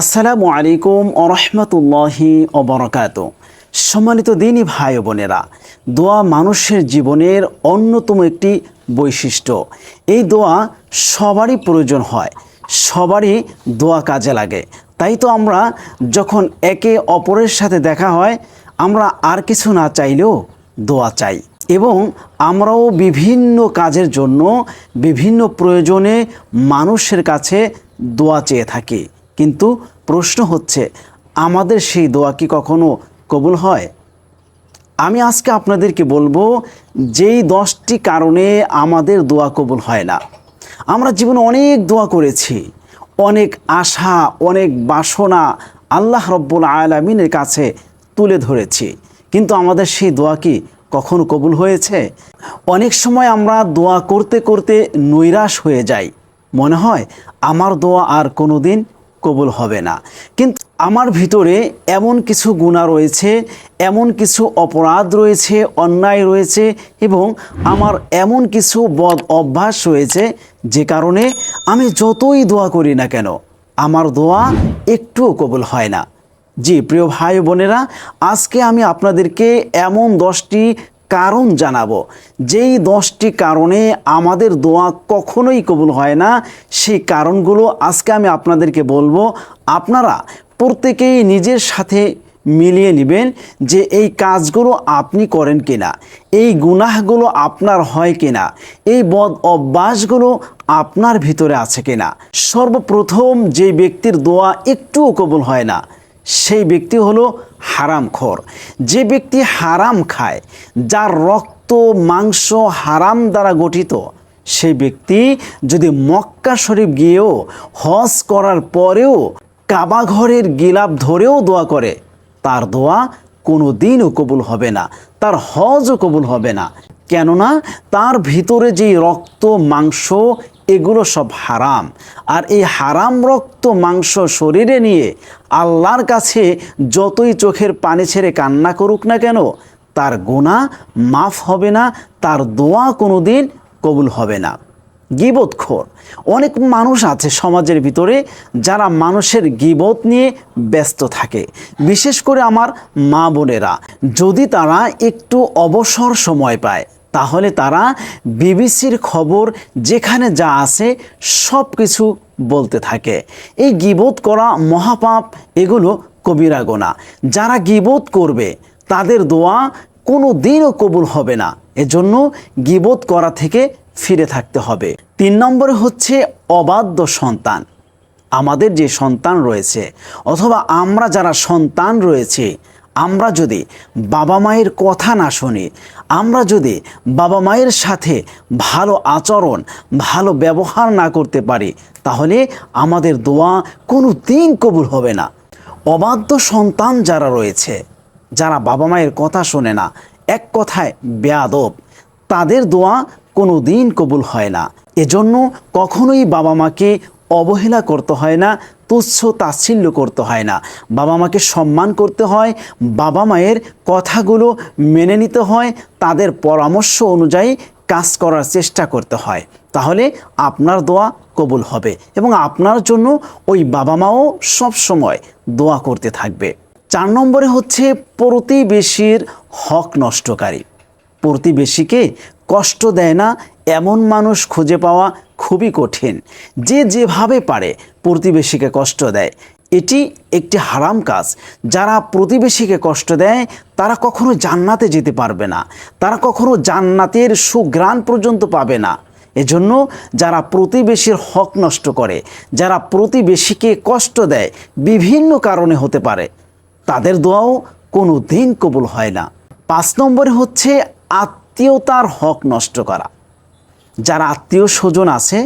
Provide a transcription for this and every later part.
আসসালামু আলাইকুম ওরহমতুল্লাহি অবরকাত সম্মানিত দিনই ভাই বোনেরা, দোয়া মানুষের জীবনের অন্যতম একটি বৈশিষ্ট্য। এই দোয়া সবারই প্রয়োজন হয়, সবারই দোয়া কাজে লাগে। তাই তো আমরা যখন একে অপরের সাথে দেখা হয়, আমরা আর কিছু না চাইলেও দোয়া চাই। এবং আমরাও বিভিন্ন কাজের জন্য, বিভিন্ন প্রয়োজনে মানুষের কাছে দোয়া চেয়ে থাকি। কিন্তু প্রশ্ন হচ্ছে, আমাদের সেই দোয়া কি কখনো কবুল হয়? আমি আজকে আপনাদেরকে বলব, যেই দশটি কারণে আমাদের দোয়া কবুল হয় না। আমরা জীবনে অনেক দোয়া করেছি, অনেক আশা, অনেক বাসনা আল্লাহ রব্বুল আলমিনের কাছে তুলে ধরেছি। কিন্তু আমাদের সেই দোয়া কি কখনো কবুল হয়েছে? অনেক সময় আমরা দোয়া করতে করতে নৈরাশ হয়ে যাই। মনে হয়, আমার দোয়া আর কোনো দিন কবুল হবে না। কিন্তু আমার ভিতরে এমন কিছু গুণা রয়েছে, এমন কিছু অপরাধ রয়েছে, অন্যায় রয়েছে এবং আমার এমন কিছু বদ অভ্যাস রয়েছে যে কারণে আমি যতই দোয়া করি না কেন, আমার দোয়া একটুও কবুল হয় না। জি, প্রিয় ভাই বোনেরা, আজকে আমি আপনাদেরকে এমন দশটি কারণ জানাব। যেই দশটি কারণে আমাদের দোয়া কখনোই কবুল হয় না, সেই কারণগুলো আজকে আমি আপনাদেরকে বলব। আপনারা প্রত্যেকেই নিজের সাথে মিলিয়ে নেবেন যে এই কাজগুলো আপনি করেন কিনা, এই গুনাহগুলো আপনার হয় কিনা, এই বদ অভ্যাসগুলো আপনার ভিতরে আছে কিনা। সর্বপ্রথম যে ব্যক্তির দোয়া একটুও কবুল হয় না সেই ব্যক্তি হলো হারামখোর যে ব্যক্তি হারাম খায়, যার রক্ত, মাংস হারাম দ্বারা গঠিত, সেই ব্যক্তি যদি মক্কা শরীফ গিয়েও হজ করার পরেও কাবা ঘরের গিলাপ ধরেও দোয়া করে, তার দোয়া কোনো দিনও কবুল হবে না, তার হজও কবুল হবে না। কেননা তার ভিতরে যেই রক্ত, মাংস এগুলো সব হারাম। আর এই হারাম রক্ত মাংস শরীরে নিয়ে আল্লাহর কাছে যতই চোখের পানি ছেড়ে কান্না করুক না কেন, তার গোনা মাফ হবে না, তার দোয়া কোনো দিন কবুল হবে না। গিবতখোর। অনেক মানুষ আছে সমাজের ভিতরে যারা মানুষের গিবত নিয়ে ব্যস্ত থাকে। বিশেষ করে আমার মা বোনেরা, যদি তারা একটু অবসর সময় পায় তাহলে তারা বিবিসির খবর যেখানে যা আছে সব কিছু বলতে থাকে। এই গিবোধ করা মহাপাপ, এগুলো কবিরা গোনা। যারা গিবোধ করবে, তাদের দোয়া কোনো দিনও কবুল হবে না। এজন্য গিবোধ করা থেকে ফিরে থাকতে হবে। তিন নম্বরে হচ্ছে অবাধ্য সন্তান। আমাদের যে সন্তান রয়েছে, অথবা আমরা যারা সন্তান রয়েছে আমরা যদি বাবা মায়ের কথা না শুনি, আমরা যদি বাবা মায়ের সাথে ভালো আচরণ, ভালো ব্যবহার না করতে পারি, তাহলে আমাদের দোয়া কোনো দিন কবুল হবে না। অবাধ্য সন্তান যারা রয়েছে, যারা বাবা মায়ের কথা শোনে না, এক কথায় বেয়াদব, তাদের দোয়া কোনো দিন কবুল হয় না। এজন্য কখনোই বাবা মাকে অবহেলা করতে হয় না তুচ্ছ তাচ্ছিল্য করতে হয় না। বাবা মাকে সম্মান করতে হয়, বাবা মায়ের কথাগুলো মেনে নিতে হয়, তাদের পরামর্শ অনুযায়ী কাজ করার চেষ্টা করতে হয়। তাহলে আপনার দোয়া কবুল হবে এবং আপনার জন্য ওই বাবা মাও সবসময় দোয়া করতে থাকবে। চার নম্বরে হচ্ছে প্রতিবেশীর হক নষ্টকারী। প্রতিবেশীকে কষ্ট দেয় না, এমন মানুষ খুঁজে পাওয়া খুবই কঠিন। যে যেভাবে পারে, প্রতিবেশীকে কষ্ট দেয়। এটি একটি হারাম কাজ। যারা প্রতিবেশীকে কষ্ট দেয়, তারা কখনো জান্নাতে যেতে পারবে না। তারা কখনো জান্নাতের সুগ্রাণ পর্যন্ত পাবে না। এজন্য যারা প্রতিবেশীর হক নষ্ট করে, যারা প্রতিবেশীকে কষ্ট দেয়, বিভিন্ন কারণে হতে পারে। তাদের দোয়াও কোনো দিন কবুল হয় না। পাঁচ নম্বরে হচ্ছে আত্মীয়তার হক নষ্ট করা। যারা আত্মীয় স্বজন আছে,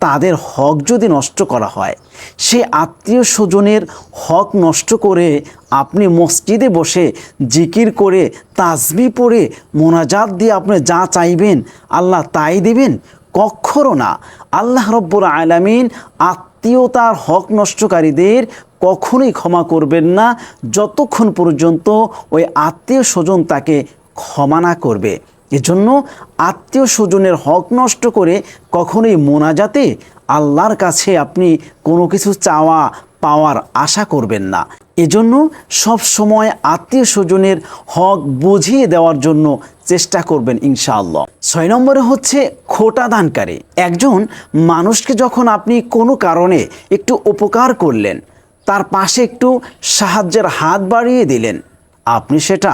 তাদের হক যদি নষ্ট করা হয়, সে আত্মীয় স্বজনের হক নষ্ট করে আপনি মসজিদে বসে জিকির করে, তাজবি পড়ে, মোনাজাত দিয়ে আপনি যা চাইবেন, আল্লাহ তাই দিবেন? কখনো না। আল্লাহ রব্বুর আলামিন আত্মীয়তার হক নষ্টকারীদের কখনোই ক্ষমা করবেন না, যতক্ষণ পর্যন্ত ওই আত্মীয় স্বজন তাকে ক্ষমা না করবে। এজন্য আত্মীয় স্বজনের হক নষ্ট করে কখনোই মোনাজাতে আল্লাহর কাছে আপনি কোনো কিছু চাওয়া, পাওয়ার আশা করবেন না। এজন্য সব সময় আত্মীয় স্বজনের হক বুঝিয়ে দেওয়ার জন্য চেষ্টা করবেন ইনশাআল্লাহ। ছয় নম্বরে হচ্ছে খোটা দানকারী। একজন মানুষকে যখন আপনি কোনো কারণে একটু উপকার করলেন, তার পাশে একটু সাহায্যের হাত বাড়িয়ে দিলেন, আপনি সেটা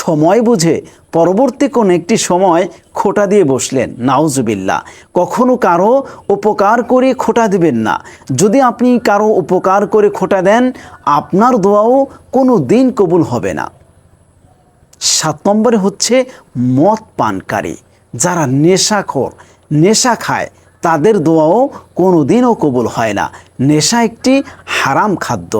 সময় বুঝে পরবর্তী কোন একটি সময় খোটা দিয়ে বসলেন। নাউজুবিল্লা কখনো কারও উপকার করে খোটা দিবেন না। যদি আপনি কারও উপকার করে খোটা দেন, আপনার দোয়াও কোনো দিন কবুল হবে না। সাত নম্বরে হচ্ছে মদ পানকারী। যারা নেশাখোর, নেশা খায় তাদের দোয়াও কোনো দিনও কবুল হয় না। নেশা একটি হারাম খাদ্য,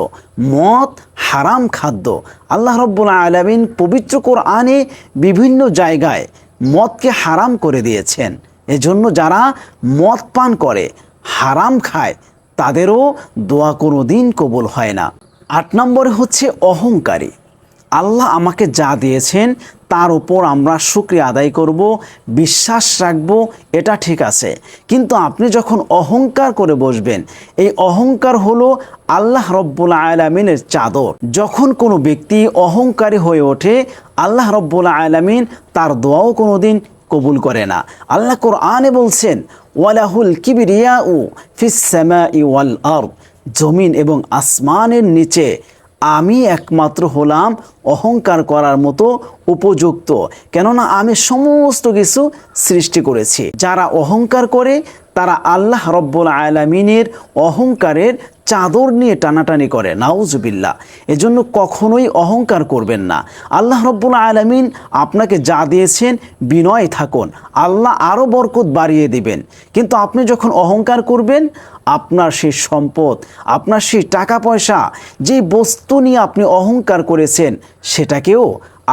মদ হারাম খাদ্য। আল্লাহ রব্বুল আলমিন পবিত্র কোরআনে বিভিন্ন জায়গায় মদকে হারাম করে দিয়েছেন। এজন্য যারা মদ পান করে, হারাম খায়, তাদেরও দোয়া কোনো দিন কবুল হয় না। আট নম্বরে হচ্ছে অহংকারী। আল্লাহ আমাকে যা দিয়েছেন, তার উপর আমরা শুক্রিয়া আদায় করব, বিশ্বাস রাখব, এটা ঠিক আছে। কিন্তু আপনি যখন অহংকার করে বসবেন, এই অহংকার হলো আল্লাহ রব্বুল আলমিনের চাদর। যখন কোনো ব্যক্তি অহংকারী হয়ে ওঠে, আল্লাহ রব্বুল আলমিন তার দোয়াও কোনো দিন কবুল করে না। আল্লাহ কোরআনে বলছেন, ওয়ালাহুল কিবিরিয়া উ ফিসামা ওয়াল আর জমিন এবং আসমানের নিচে আমি একমাত্র হলাম অহংকার করার মতো উপযুক্ত। কেননা আমি সমস্ত কিছু সৃষ্টি করেছি। যারা অহংকার করে তারা আল্লাহ রব্বুল আলমিনের অহংকারের চাদর নিয়ে টানাটানি করে নাউজুবিল্লা এজন্য কখনোই অহংকার করবেন না। আল্লাহ রব্বুল আলমিন আপনাকে যা দিয়েছেন বিনয় থাকুন, আল্লাহ আরও বরকত বাড়িয়ে দিবেন। কিন্তু আপনি যখন অহংকার করবেন, আপনার সেই সম্পদ, আপনার সেই টাকা পয়সা যে বস্তু নিয়ে আপনি অহংকার করেছেন, সেটাকেও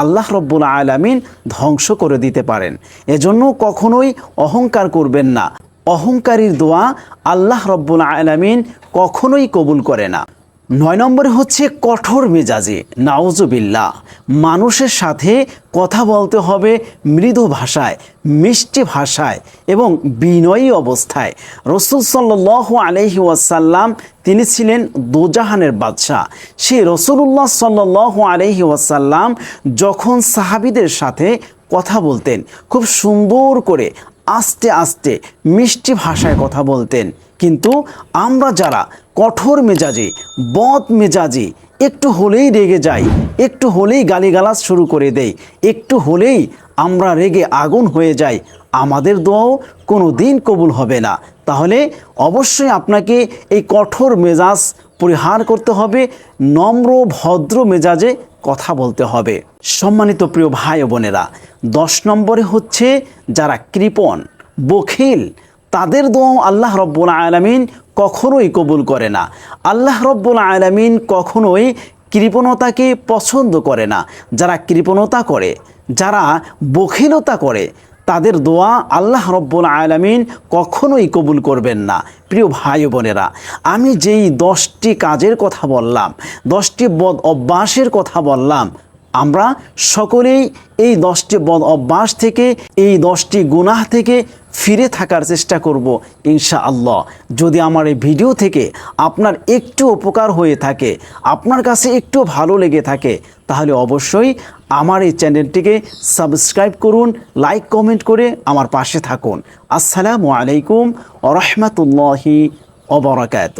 আল্লাহ রব্বুল আলামিন ধ্বংস করে দিতে পারেন। এজন্য কখনোই অহংকার করবেন না। অহংকারীর দোয়া আল্লাহ রব্বুল আলামিন কখনোই কবুল করে না। নয় নম্বরে হচ্ছে কঠোর মেজাজে নাওজবিল্লা মানুষের সাথে কথা বলতে হবে মৃদু ভাষায়, মিষ্টি ভাষায় এবং বিনয়ী অবস্থায়। রসুল সাল্লাহ আলহি ওয়াসাল্লাম তিনি ছিলেন দোজাহানের বাদশাহ। সেই রসুল্লাহ সাল্লাহ আলহি ওয়াসাল্লাম যখন সাহাবিদের সাথে কথা বলতেন, খুব সুন্দর করে আস্তে আস্তে মিষ্টি ভাষায় কথা বলতেন। কিন্তু আমরা যারা কঠোর মেজাজে, বদ মেজাজে, একটু হলেই রেগে যাই, একটু হলেই গালিগালাজ শুরু করে দেই, একটু হলেই আমরা রেগে আগুন হয়ে যাই, আমাদের দোয়াও কোনো দিন কবুল হবে না। তাহলে অবশ্যই আপনাকে এই কঠোর মেজাজ পরিহার করতে হবে, নম্র, ভদ্র মেজাজে কথা বলতে হবে। সম্মানিত প্রিয় ভাই বোনেরা দশ নম্বরে হচ্ছে যারা কৃপণ, বখিল, তাদের দোয়াও আল্লাহ রব্বুল আলমিন কখনোই কবুল করে না। আল্লাহ রব্বুল আলমিন কখনোই কৃপণতাকে পছন্দ করে না। যারা কৃপণতা করে, যারা বখিলতা করে, তাদের দোয়া আল্লাহ রব্বুল আলমিন কখনোই কবুল করবেন না। প্রিয় ভাই বোনেরা, আমি যেই দশটি কাজের কথা বললাম, দশটি বদ অভ্যাসের কথা বললাম আমরা সকলেই এই দশটি বদ অভ্যাস থেকে, এই দশটি গুনাহ থেকে ফিরে থাকার চেষ্টা করব ইনশা আল্লাহ যদি আমার এই ভিডিও থেকে আপনার একটু উপকার হয়ে থাকে, আপনার কাছে একটু ভালো লেগে থাকে, তাহলে অবশ্যই আমার এই চ্যানেলটিকে সাবস্ক্রাইব করুন, লাইক, কমেন্ট করে আমার পাশে থাকুন। আসসালামু আলাইকুম ও রহমতুল্লাহি অবরাকাত